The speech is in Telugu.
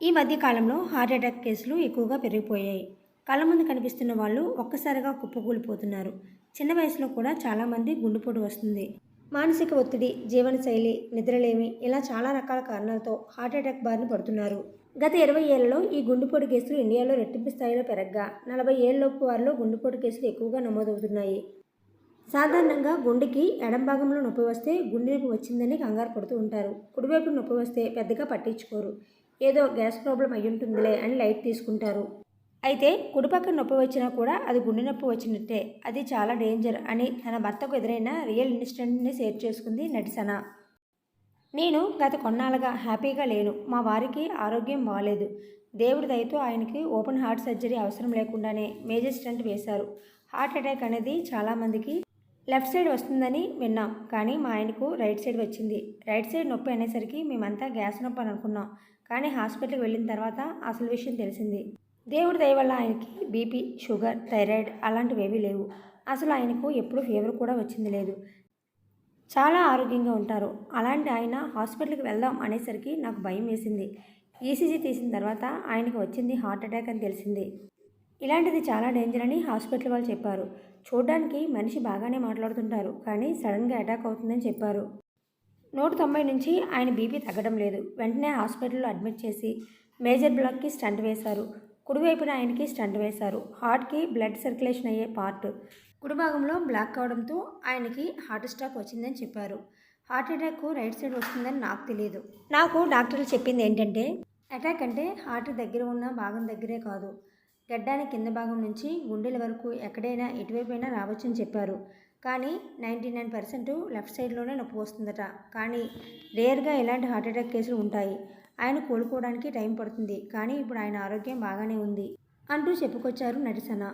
ఈ మధ్య కాలంలో హార్ట్ అటాక్ కేసులు ఎక్కువగా పెరిగిపోయాయి. కళ్ళ ముందు కనిపిస్తున్న వాళ్ళు ఒక్కసారిగా కుప్పకూలిపోతున్నారు. చిన్న వయసులో కూడా చాలామంది గుండెపోటు వస్తుంది. మానసిక ఒత్తిడి జీవనశైలి నిద్రలేమి ఇలా చాలా రకాల కారణాలతో హార్ట్ అటాక్ బారిన పడుతున్నారు. గత ఇరవై ఏళ్ళలో ఈ గుండెపోటు కేసులు ఇండియాలో రెట్టింపు స్థాయిలో పెరగగా నలభై ఏళ్ళలోపు వారిలో గుండెపోటు కేసులు ఎక్కువగా నమోదవుతున్నాయి. సాధారణంగా గుండెకి ఎడం భాగంలో నొప్పి వస్తే గుండె నొప్పి వచ్చిందని కంగారు పడుతూ ఉంటారు. కుడివైపు నొప్పి వస్తే పెద్దగా పట్టించుకోరు. ఏదో గ్యాస్ ప్రాబ్లం అయి ఉంటుందిలే అని లైట్ తీసుకుంటారు. అయితే కుడిపక్క నొప్పి వచ్చినా కూడా అది గుండె నొప్పి వచ్చినట్టే. అది చాలా డేంజర్ అని తన భర్తకు ఎదురైన రియల్ ఇన్సిడెంట్ని షేర్ చేసుకుంది నటిసన. నేను గత కొన్నాళ్ళగా హ్యాపీగా లేను. మా వారికి ఆరోగ్యం బాగాలేదు దేవుడి దయతో ఆయనకి ఓపెన్ హార్ట్ సర్జరీ అవసరం లేకుండానే మేజర్ స్టంట్ వేశారు. హార్ట్ అటాక్ అనేది చాలామందికి లెఫ్ట్ సైడ్ వస్తుందని విన్నాం కానీ మా ఆయనకు రైట్ సైడ్ వచ్చింది. రైట్ సైడ్ నొప్పి అనేసరికి మేమంతా గ్యాస్ నొప్పి అని అనుకున్నాం కానీ హాస్పిటల్కి వెళ్ళిన తర్వాత అసలు విషయం తెలిసింది. దేవుడి దయ వల్ల ఆయనకి బీపీ షుగర్ థైరాయిడ్ అలాంటివేవీ లేవు. అసలు ఆయనకు ఎప్పుడు ఫీవర్ కూడా వచ్చింది లేదు. చాలా ఆరోగ్యంగా ఉంటారు. అలాంటి ఆయన హాస్పిటల్కి వెళ్దాం అనేసరికి నాకు భయం వేసింది. ఈసీజీ తీసిన తర్వాత ఆయనకు వచ్చింది హార్ట్ అటాక్ అని తెలిసింది. ఇలాంటిది చాలా డేంజర్ అని హాస్పిటల్ వాళ్ళు చెప్పారు. చూడడానికి మనిషి బాగానే మాట్లాడుతుంటారు కానీ సడన్గా అటాక్ అవుతుందని చెప్పారు. నూట తొంభై నుంచి ఆయన బీపీ తగ్గడం లేదు. వెంటనే హాస్పిటల్లో అడ్మిట్ చేసి మేజర్ బ్లాక్కి స్టంట్ వేశారు. కుడివైపున ఆయనకి స్టంట్ వేశారు. హార్ట్కి బ్లడ్ సర్క్యులేషన్ అయ్యే పార్ట్ కుడి భాగంలో బ్లాక్ కావడంతో ఆయనకి హార్ట్ స్ట్రాక్ వచ్చిందని చెప్పారు. హార్ట్ అటాక్ రైట్ సైడ్ వస్తుందని నాకు తెలియదు. నాకు డాక్టర్లు చెప్పింది ఏంటంటే అటాక్ అంటే హార్ట్ దగ్గర ఉన్న భాగం దగ్గరే కాదు. గడ్డాని కింద భాగం నుంచి గుండెల వరకు ఎక్కడైనా ఎటువైపైనా రావచ్చని చెప్పారు. కానీ నైంటీ నైన్ పర్సెంట్ లెఫ్ట్ సైడ్లోనే నొప్పి వస్తుందట. కానీ రేర్గా ఇలాంటి హార్ట్ అటాక్ కేసులు ఉంటాయి. ఆయన కోలుకోవడానికి టైం పడుతుంది. కానీ ఇప్పుడు ఆయన ఆరోగ్యం బాగానే ఉంది అంటూ చెప్పుకొచ్చారు నటిసన.